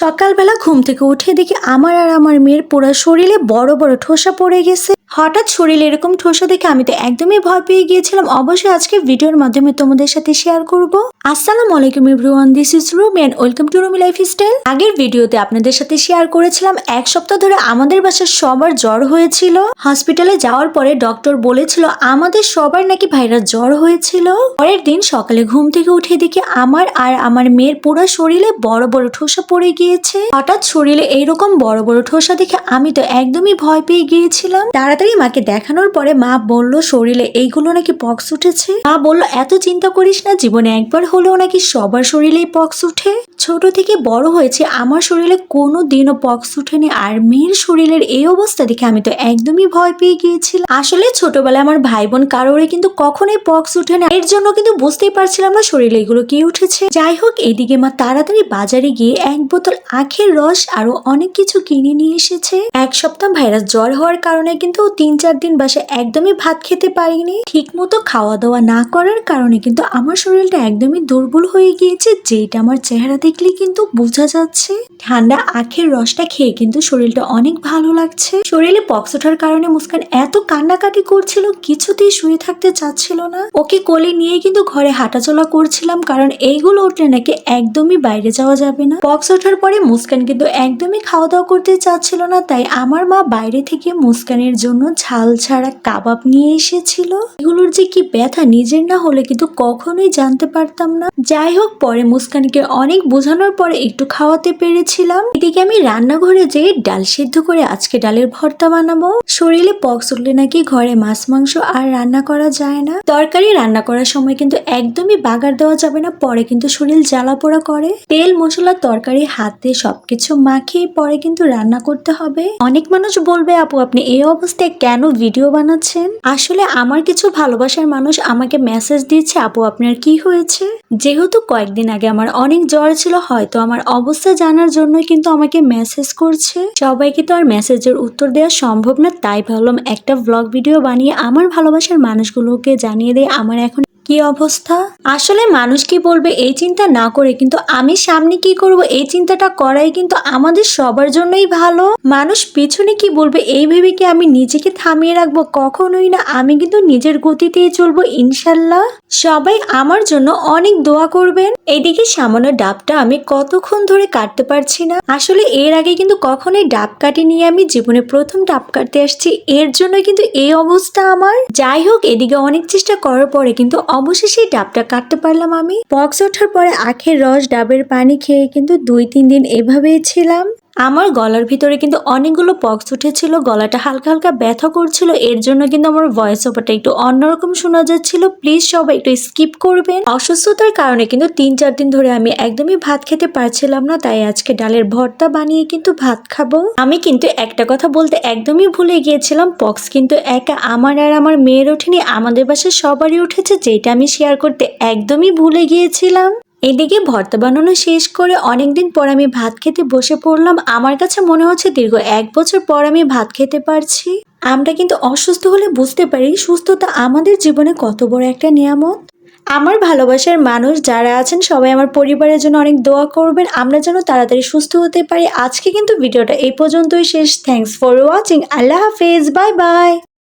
সকালবেলা ঘুম থেকে উঠে দেখি আমার আর আমার মেয়ের পোড়া শরীরে বড় বড় ঠোসা পড়ে গেছে। হঠাৎ শরীরে এরকম ঠোসা দেখে আমি তো একদমই ভয় পেয়ে গিয়েছিলাম। অবশ্যই আজকে ভিডিওর মাধ্যমে তোমাদের সাথে শেয়ার করব। আসসালামু আলাইকুম everyone this is room and welcome to Rumi life style আগের ভিডিওতে আপনাদের সাথে শেয়ার করেছিলাম, এক সপ্তাহ ধরে আমাদের বাসার সবার জ্বর হয়েছিল। হসপিটালে যাওয়ার পরে ডক্টর বলেছিল, আমাদের সবার নাকি ভাইরাস জ্বর হয়েছিল। পরের দিন সকালে ঘুম থেকে উঠে দেখি আমার আর আমার মেয়ের পুরো শরীরে বড় বড় ঠোসা পড়ে গিয়েছে। হঠাৎ শরীরে এইরকম বড় বড় ঠোসা দেখে আমি তো একদমই ভয় পেয়ে গিয়েছিলাম। তাড়াতাড়ি মাকে দেখানোর পরে মা বলল, শরীরে এইগুলো নাকি পক্স উঠেছে? মা বলল, এত চিন্তা করিস না, জীবনে একবার হলেও নাকি সবার শরীরেই পক্স উঠে। ছোট থেকে বড় হয়েছে, আমার শরীরে কোনো দিনও পক্স উঠেনি, আর মেয়ের শরীরের এই অবস্থা দেখে আমি তো একদমই ভয় পেয়ে গিয়েছিলাম। আসলে ছোটবেলায় আমার ভাই বোন কারোরই কিন্তু কখনোই পক্স উঠে না এর জন্য কিন্তু বুঝতেই পারছিলাম না শরীরে এগুলো কি উঠেছে। যাই হোক, এদিকে মা তাড়াতাড়ি বাজারে গিয়ে এক বোতল আখের রস আরও অনেক কিছু কিনে নিয়ে এসেছে। এক সপ্তাহ ভাইরাস জ্বর হওয়ার কারণে কিন্তু তিন চার দিন বাসে একদমই ভাত খেতে পারিনি। ঠিক মতো খাওয়া দাওয়া না করার কারণে কিন্তু আমার শরীরটা একদমই দুর্বল হয়ে গিয়েছে যেটা আমার চেহারা দেখলে কিন্তু বোঝা যাচ্ছে। ঠান্ডা আখের রসটা খেয়ে কিন্তু শরীরটা অনেক ভালো লাগছে। শরীরে পক্স ওঠার কারণে মুস্কান এত কান্নাকাটি করছিল, কিছুতেই শুয়ে থাকতে চাচ্ছিল না। ওকে কোলে নিয়ে কিন্তু ঘরে হাঁটাচলা করছিলাম, কারণ এইগুলো উঠলে নাকি একদমই বাইরে যাওয়া যাবে না। পক্স ওঠার পরে মুস্কান কিন্তু একদমই খাওয়া দাওয়া করতে চাচ্ছিল না, তাই আমার মা বাইরে থেকে মুস্কানের জন্য ঝাল ছাড়া কাবাব নিয়ে এসেছিল? এগুলোর যে কি ব্যথা, নিজের না হলে কিন্তু কখনোই জানতে পারতাম না। যাই হোক, পরে মুস্কানকে অনেক বোঝানোর পরে একটু খাওয়াতে পেরেছিলাম। এদিকে আমি রান্নাঘরে যেয়ে ডাল সিদ্ধ করে আজকে ডালের ভর্তা বানাবো। শরীরে পক্স উঠলে নাকি ঘরে মাছ, মাংস আর রান্না করা যায় না। তরকারি রান্না করার সময় কিন্তু একদমই বাগার দেওয়া যাবে না, পরে কিন্তু শরীর জ্বালা পোড়া করে। তেল, মশলা, তরকারি, হাতে সবকিছু মাখিয়ে পরে কিন্তু রান্না করতে হবে। অনেক মানুষ বলবে, আপু, আপনি এই অবস্থায় কেন ভিডিও বানাচ্ছেন? আসলে আমার কিছু ভালোবাসার মানুষ আমাকে মেসেজ দিচ্ছে আপু, আপনার কি হয়েছে? যেহেতু কয়েকদিন আগে আমার অনেক জ্বর ছিল, হয়তো আমার অবস্থা জানার জন্য কিন্তু আমাকে মেসেজ করছে। সবাইকে তো আর মেসেজের উত্তর দেওয়া সম্ভব না, তাই ভাবলাম একটা ব্লগ ভিডিও বানিয়ে আমার ভালোবাসার মানুষগুলোকে জানিয়ে দেয় আমার এখন কি অবস্থা? আসলে মানুষ কি বলবে এই চিন্তা না করে, কিন্তু আমি সামনে কি করব, এই চিন্তাটা করাই কিন্তু আমাদের সবার জন্যই ভালো। মানুষ পিছনে কি বলবে, এই ভেবে কি আমি নিজেকে থামিয়ে রাখব? কখনোই না, আমি কিন্তু নিজের গতিতেই চলবো, ইনশাল্লাহ। সবাই আমার জন্য অনেক দোয়া করবেন। এইদিকে সামান্য ডাবটা আমি কতক্ষণ ধরে কাটতে পারছি না। আসলে এর আগে কিন্তু কখনোই ডাব কাটি নিয়ে আমি জীবনে প্রথম ডাব কাটতে আসছি। এর জন্য কিন্তু এই অবস্থা আমার। যাই হোক, এদিকে অনেক চেষ্টা করার পরে কিন্তু অবশেষে ডাবটা কাটতে পারলাম আমি। বক্স ওঠার পরে আখের রস, ডাবের পানি খেয়ে কিন্তু দুই তিন দিন এভাবেই ছিলাম। আমার গলার ভিতরে কিন্তু অনেকগুলো পক্স উঠেছিল, গলাটা হালকা হালকা ব্যথা করছিল, এর জন্য কিন্তু আমার ভয়েস ওভারটা একটু অন্যরকম শোনা যাচ্ছিল। প্লিজ সবাই একটু স্কিপ করবেন। অসুস্থতার কারণে কিন্তু তিন, চার দিন ধরে আমি একদমই ভাত খেতে পারছিলাম না, তাই আজকে ডালের ভর্তা বানিয়ে কিন্তু ভাত খাব। আমি কিন্তু একটা কথা বলতে একদমই ভুলে গিয়েছিলাম পক্স কিন্তু একা আমার আর আমার মেয়ের ওঠেনি, আমাদের বাসায় সবারই উঠেছে, যেটা আমি শেয়ার করতে একদমই ভুলে গিয়েছিলাম। এদিকে ভর্তা বানানো শেষ করে অনেকদিন পর আমি ভাত খেতে বসে পড়লাম। আমার কাছে মনে হচ্ছে দীর্ঘ এক বছর পর আমি ভাত খেতে পারছি। আমরা কিন্তু অসুস্থ হলে বুঝতে পারি সুস্থতা আমাদের জীবনে কত বড় একটা নিয়ামত। আমার ভালোবাসার মানুষ যারা আছেন, সবাই আমার পরিবারের জন্য অনেক দোয়া করবেন। আমরা যেন তাড়াতাড়ি সুস্থ হতে পারি। আজকে কিন্তু ভিডিওটা এই পর্যন্তই শেষ। থ্যাংকস ফর ওয়াচিং আল্লাহ হাফেজ। Bye bye